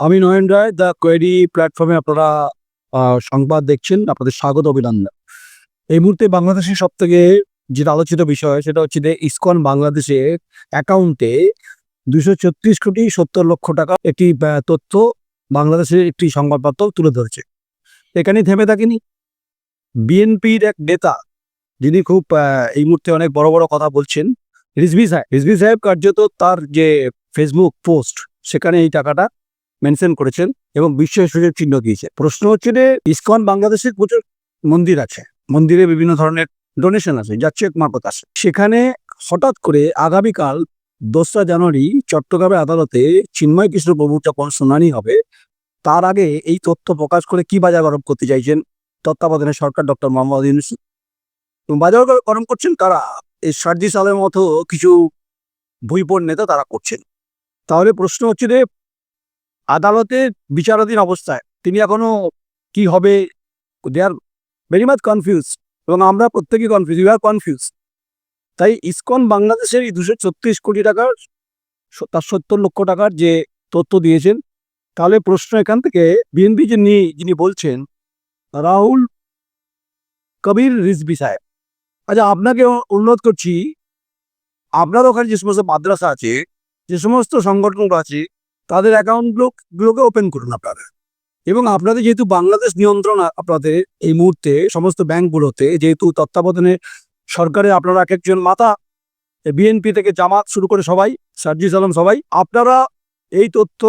আমি নয়ন রায়, the query প্ল্যাটফর্মে আপনারা সংবাদ দেখছেন, আপনাদের স্বাগত অভিনন্দন। এই মুহূর্তে বাংলাদেশের সব থেকে যেটা আলোচিত বিষয়, সেটা হচ্ছে যে ইসকন বাংলাদেশের অ্যাকাউন্টে দুশো ছত্রিশ কোটি সত্তর লক্ষ টাকা একটি তথ্য বাংলাদেশের একটি সংবাদপত্র তুলে ধরেছে। এখানে থেমে থাকেনি। বিএনপির এক নেতা, যিনি খুব এই মুহূর্তে অনেক বড় বড় কথা বলছেন, রিজভি সাহেব। রিজভি সাহেব কার্যত তার যে ফেসবুক পোস্ট, সেখানে এই টাকাটা মেনশন করেছেন এবং বিস্ময় সূচক চিহ্ন দিয়েছে। প্রশ্ন হচ্ছে যে, ইসকন বাংলাদেশের প্রচুর মন্দির আছে। মন্দিরে বিভিন্ন ধরনের ডোনেশন আছে যা চেক মারফত আছে। সেখানে হঠাৎ করে আগামীকাল দোসরা জানুয়ারি চট্টগ্রামের আদালতে চিন্ময় কৃষ্ণ প্রভুর যখন শুনানি হবে, তার আগে এই তথ্য প্রকাশ করে কি বাজার গরম করতে চাইছেন তত্ত্বাবধানে সরকার ডক্টর মোহাম্মদ ইউনুস। বাজার গরম করছেন তারা এই সার্জি সালের মতো কিছু ভুইপোর নেতা তারা করছেন। তাহলে প্রশ্ন হচ্ছে যে আদালতের বিচারাধীন অবস্থায়। তিনি এখনও কি হবে? They are very much confuse এবং আমরা প্রত্যেকেই কনফিউজ ইউ আর কনফিউজ তাই ইসকন বাংলাদেশের এই দুশো ছত্রিশ কোটি টাকার, তার সত্তর লক্ষ টাকার যে তথ্য দিয়েছেন, তাহলে প্রশ্ন এখান থেকে বিএনপি যে নিয়ে যিনি বলছেন, রাহুল কবির রিজবি সাহেব। আচ্ছা আপনাকে অনুরোধ করছি, আপনার ওখানে যে সমস্ত মাদ্রাসা আছে, যে সমস্ত সংগঠনগুলো আছে তাদের অ্যাকাউন্টগুলো গুলোকে ওপেন করুন আপনারা। এবং আপনাদের যেহেতু বাংলাদেশ নিয়ন্ত্রণ আপনাদের এই মুহূর্তে সমস্ত ব্যাংকগুলোতে যেহেতু তত্ত্বাবধানে সরকারে আপনারা এক একজন মাতা বিএনপি থেকে জামাত শুরু করে সবাই, সার্জিস আলম সবাই, আপনারা এই তথ্য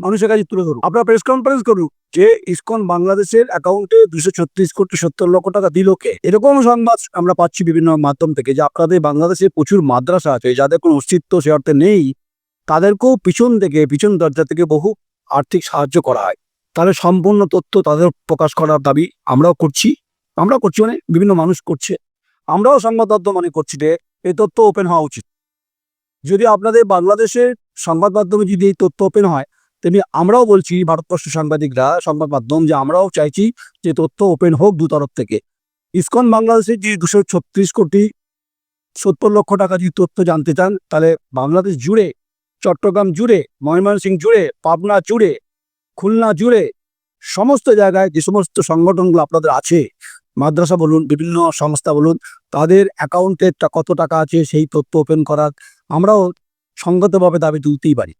মানুষের কাছে তুলে ধরুন। আপনারা প্রেস কনফারেন্স করুন যে ইসকন বাংলাদেশের অ্যাকাউন্টে দুশো ছত্রিশ কোটি সত্তর লক্ষ টাকা দিল কে? এরকম সংবাদ আমরা পাচ্ছি বিভিন্ন মাধ্যম থেকে যে আপনাদের বাংলাদেশে প্রচুর মাদ্রাসা আছে, যাদের কোনো অস্তিত্ব সে অর্থে নেই। তাদেরকেও পিছন থেকে, পিছন দরজা থেকে বহু আর্থিক সাহায্য করা হয়। তাহলে সম্পূর্ণ তথ্য তাদের প্রকাশ করার দাবি আমরাও করছি। আমরাও করছি মানে বিভিন্ন মানুষ করছে। আমরাও সংবাদবদ্ধ মনে করছি যে এই তথ্য ওপেন হওয়া উচিত। যদি আপনাদের বাংলাদেশের সংবাদ মাধ্যমে যদি এই তথ্য ওপেন হয়, তেমনি আমরাও বলছি, ভারতবর্ষ সাংবাদিকরা সংবাদ মাধ্যম যে আমরাও চাইছি যে তথ্য ওপেন হোক দু তরফ থেকে। ইসকন বাংলাদেশের যে দুশো ছত্রিশ কোটি সত্তর লক্ষ টাকা যদি তথ্য জানতে চান, তাহলে বাংলাদেশ জুড়ে চট্টগ্রাম জুড়ে, ময়মনসিংহ জুড়ে, পাবনা জুড়ে, খুলনা জুড়ে, সমস্ত জায়গায় যে সমস্ত সংগঠনগুলো আপনাদের আছে, মাদ্রাসা বলুন, বিভিন্ন সংস্থা বলুন, তাদের অ্যাকাউন্টে কত টাকা আছে, সেই তথ্য ওপেন করার আমরাও সঙ্গতভাবে দাবি তুলতেই পারি।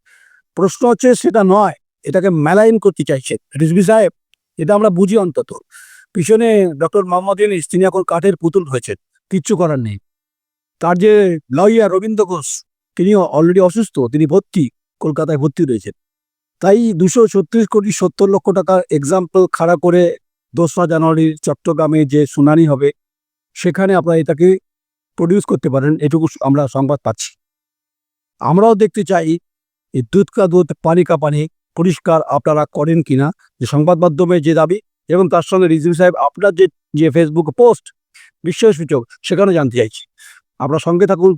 প্রশ্ন হচ্ছে সেটা নয়, এটাকে মেলাইন করতে চাইছে রিজভি সাহেব, এটা আমরা বুঝি অন্তত। পিছনে ডক্টর মোহাম্মদ ইউনিস, তিনি এখন কাঠের পুতুল হয়েছেন, কিচ্ছু করার নেই। তার যে লয়ার রবীন্দ্র ঘোষ তিনি অলরেডি অসুস্থ, তিনি ভর্তি, কলকাতায় ভর্তি রয়েছেন। তাই দুশো ছত্রিশ কোটি সত্তর লক্ষ টাকার এক্সাম্পল খাড়া করে দোসরা জানুয়ারির চট্টগ্রামে যে শুনানি হবে, সেখানে আপনারা এটাকে প্রডিউস করতে পারেন, এটুকু আমরা সংবাদ পাচ্ছি। আমরাও দেখতে চাই, এই দুধ কা দুধ, পানি কা পানি পরিষ্কার আপনারা করেন কিনা, যে সংবাদ মাধ্যমে যে দাবি এবং তার সঙ্গে রিজভি সাহেব আপনার যে যে ফেসবুক পোস্ট বিস্ময়সূচক সেখানে জানতে চাইছি। আপনার সঙ্গে থাকুন